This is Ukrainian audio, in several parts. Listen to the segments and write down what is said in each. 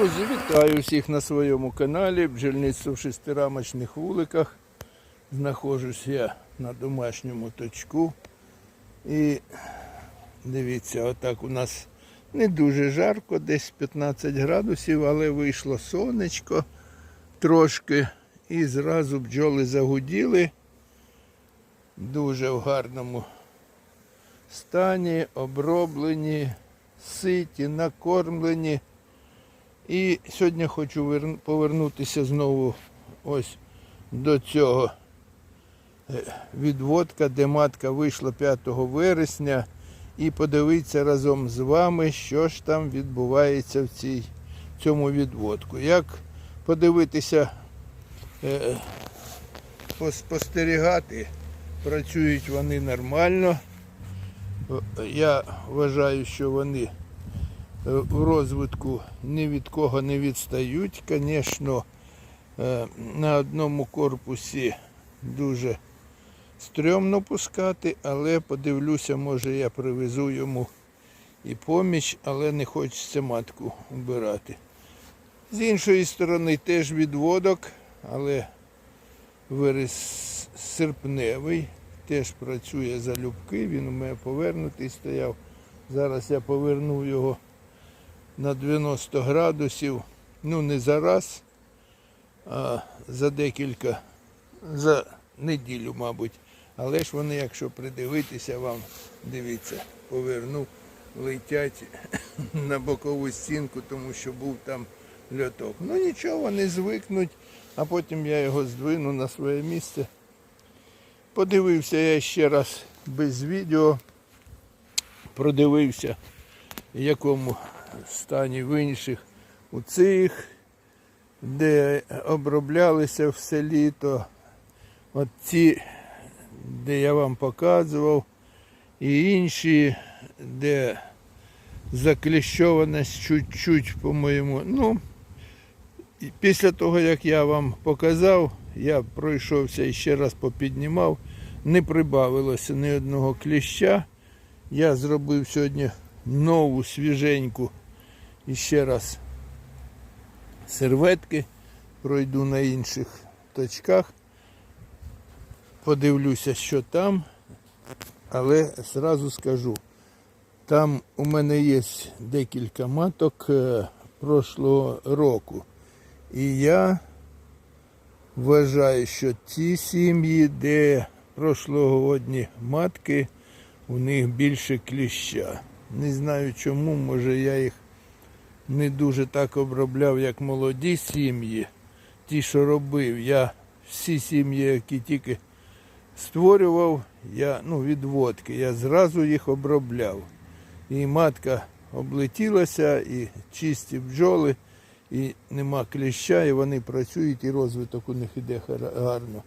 Друзі, вітаю всіх на своєму каналі Бджільництво в шестирамочних вуликах. Знаходжусь я на домашньому точку. І дивіться, отак у нас не дуже жарко, десь 15 градусів, але вийшло сонечко трошки. І зразу бджоли загуділи. Дуже в гарному стані, оброблені, ситі, накормлені. І сьогодні хочу повернутися знову ось до цього е, відводка, де матка вийшла 5 вересня, і подивитися разом з вами, що ж там відбувається в цій, цьому відводку. Як подивитися, е, поспостерігати, працюють вони нормально. Е, Я вважаю, що вони в розвитку ні від кого не відстають. Звісно, е, на одному корпусі дуже стрьомно пускати, але подивлюся, може я привезу йому і поміч, але не хочеться матку вбирати. З іншої сторони теж відводок, але серпневий, теж працює залюбки, він у мене повернутий стояв. Зараз я повернув його на 90 градусів, ну не за раз, а за декілька, за неділю, мабуть. Але ж вони, якщо придивитися вам, дивіться, повернув, летять на бокову стінку, тому що був там льоток. Ну нічого, вони звикнуть, а потім я його здвину на своє місце. Подивився я ще раз без відео, продивився, якому стані в інших у цих, де оброблялися все літо. От ці, де я вам показував, і інші, де закліщованість чуть-чуть, по-моєму. Ну, після того, як я вам показав, я пройшовся і ще раз попіднімав, не прибавилося ні одного кліща. Я зробив сьогодні нову свіженьку і ще раз серветки. Пройду на інших точках. Подивлюся, що там. Але зразу скажу, там у мене є декілька маток е, прошлого року. І я вважаю, що ті сім'ї, де прошлогодні матки, у них більше кліща. Не знаю чому, може я їх не дуже так обробляв, як молоді сім'ї. Ті, що робив, я всі сім'ї, які тільки створював, я, ну, відводки, я зразу їх обробляв. І матка облетілася, і чисті бджоли, і нема кліща, і вони працюють, і розвиток у них іде гарно.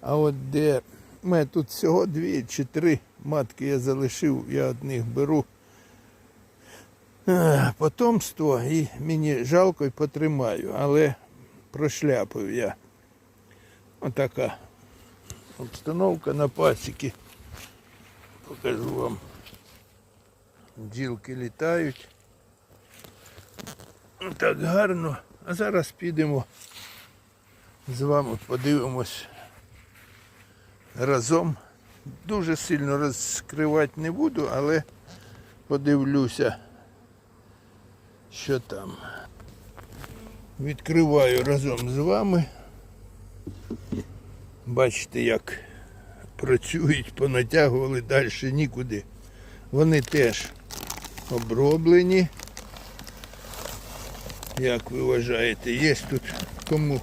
А от де мене тут всього дві чи три матки я залишив, я одних беру потомство і мені жалко і потримаю, але прошляпив я. Отака обстановка на пасіки. Покажу вам. Бджілки літають. Так гарно. А зараз підемо з вами подивимось разом. Дуже сильно розкривати не буду, але подивлюся, що там. Відкриваю разом з вами. Бачите, як працюють, понатягували далі нікуди. Вони теж оброблені. Як ви вважаєте, є тут кому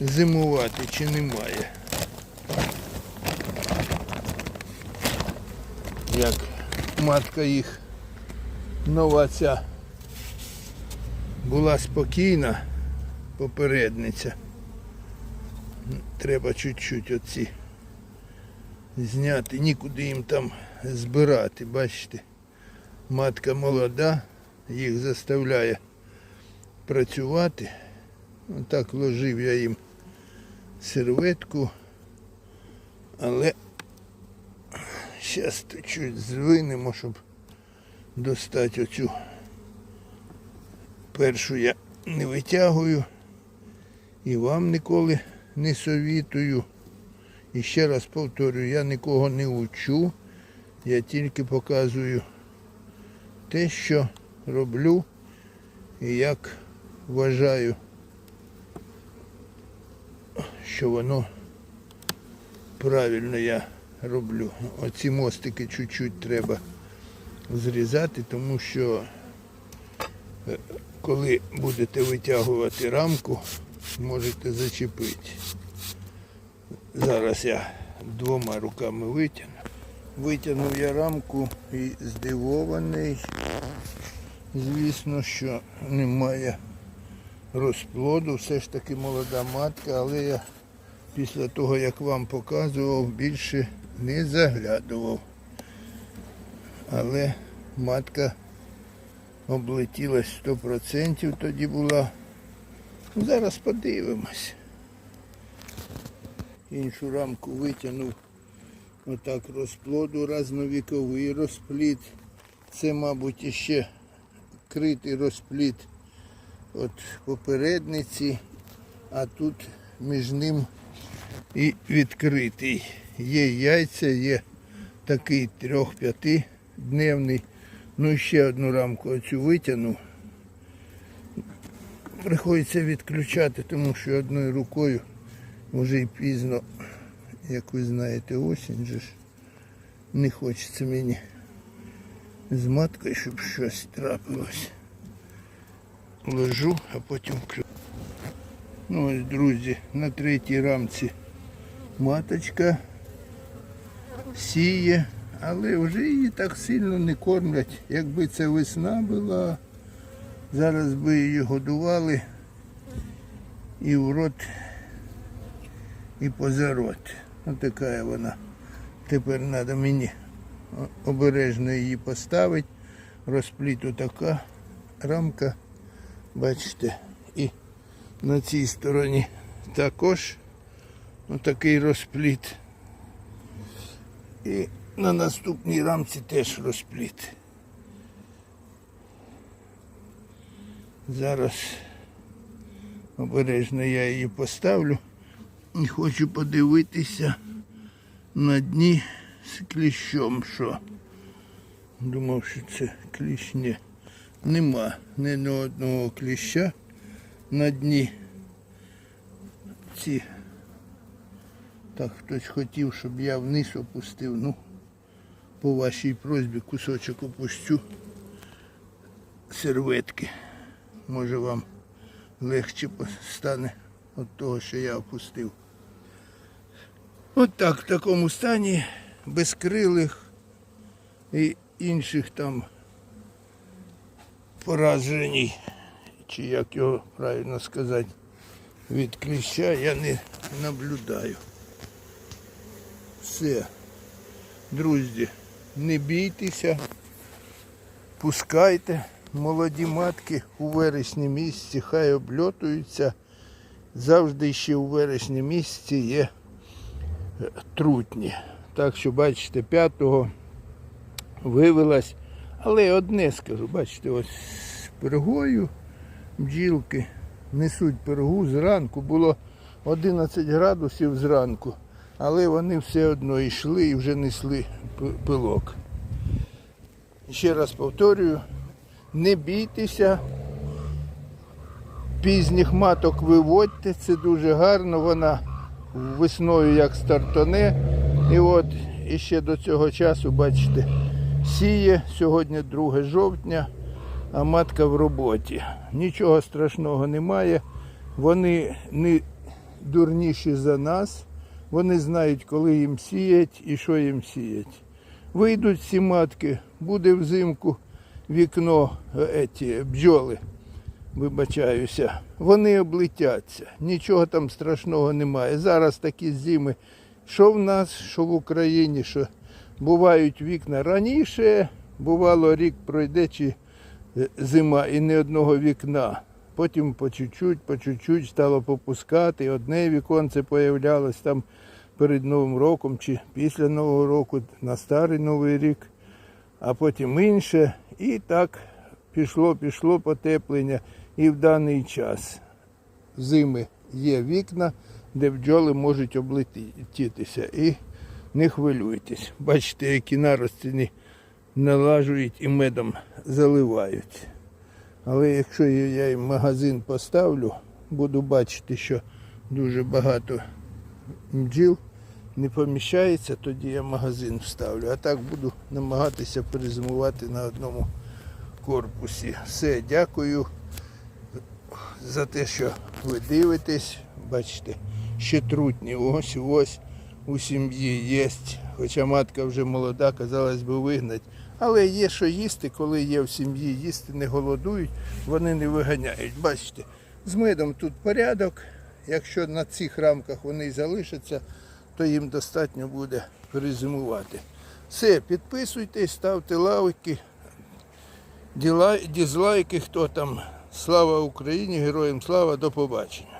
зимувати чи немає? Як матка їх нова ця була спокійна, попередниця. Треба чуть-чуть оці зняти, нікуди їм там збирати, бачите. Матка молода, їх заставляє працювати. Отак вложив я їм серветку, але зараз чуть звинемо, щоб достати оцю першу я не витягую і вам ніколи не совітую. І ще раз повторюю, я нікого не учу, я тільки показую те, що роблю і як вважаю, що воно правильно я роблю. Оці мостики чуть-чуть треба зрізати, тому що коли будете витягувати рамку, можете зачепити. Зараз я двома руками витягну. Витягнув я рамку і здивований. Звісно, що немає розплоду, все ж таки молода матка, але я після того, як вам показував, більше не заглядував. Але матка облетілась 100% тоді була. Ну, Зараз подивимось. Іншу рамку витягнув отак розплоду, разновіковий розплід. Це, мабуть, іще критий розплід от попередниці, а тут між ним і відкритий. Є яйця, є такий трьох-п'яти дневний. Ну і ще одну рамку оцю витягнув. Приходиться відключати, тому що одною рукою вже і пізно, як ви знаєте, осінь же ж. Не хочеться мені з маткою, щоб щось трапилось. Ложу, а потім клю. Ну ось, друзі, на третій рамці маточка сіє, але вже її так сильно не кормлять. Якби це весна була, зараз би її годували і в рот, і поза рот. Ось така вона. Тепер треба мені обережно її поставити. Розпліт така рамка, бачите, і на цій стороні також отакий розпліт. І на наступній рамці теж розпліт. Зараз обережно я її поставлю і хочу подивитися на дні з кліщом, що. Думав, що це кліщ. Ні. Нема ні на одного кліща на дні. Ці. Так, хтось хотів, щоб я вниз опустив. Ну, по вашій просьбі кусочок опущу серветки. Може вам легче стане від того, що я опустив. От так, в такому стані, безкрилих і інших там пораженій, чи як його правильно сказати, від кліща я не наблюдаю. Все. Друзі, не бійтеся, пускайте молоді матки у вересні місяці, хай обльотуються. Завжди ще у вересні місяці є е, трутні. Так що, бачите, п'ятого вивелась. Але одне скажу, бачите, ось з пергою бджілки несуть пергу зранку. Було 11 градусів зранку, але вони все одно йшли і вже несли пилок. Ще раз повторюю, не бійтеся, пізніх маток виводьте, це дуже гарно, вона весною як стартоне. І от іще до цього часу, бачите, сіє, сьогодні 2 жовтня, а матка в роботі. Нічого страшного немає. Вони не дурніші за нас. Вони знають, коли їм сіять і що їм сіять. Вийдуть ці матки, буде взимку вікно еті, бджоли, вибачаюся, вони облетяться. Нічого там страшного немає. Зараз такі зими, що в нас, що в Україні, що бувають вікна раніше, бувало рік пройде чи е, зима і не одного вікна. Потім по чуть-чуть, по чуть-чуть стало попускати. Одне віконце появлялось там перед Новим роком чи після Нового року на старий Новий рік, а потім інше. І так пішло, пішло потеплення. І в даний час зими є вікна, де бджоли можуть облетітися. І не хвилюйтесь. Бачите, які наростини налажують і медом заливають. Але якщо я їм магазин поставлю, буду бачити, що дуже багато бджіл не поміщається, тоді я магазин вставлю. А так буду намагатися перезимувати на одному корпусі. Все, дякую за те, що ви дивитесь. Бачите, ще трутні. Ось ось у сім'ї є. Хоча матка вже молода, казалось би, вигнать. Але є що їсти, коли є в сім'ї, їсти не голодують, вони не виганяють. Бачите, з медом тут порядок. Якщо на цих рамках вони залишаться, то їм достатньо буде перезимувати. Все, підписуйтесь, ставте лайки, дізлайки, хто там. Слава Україні, героям слава, до побачення.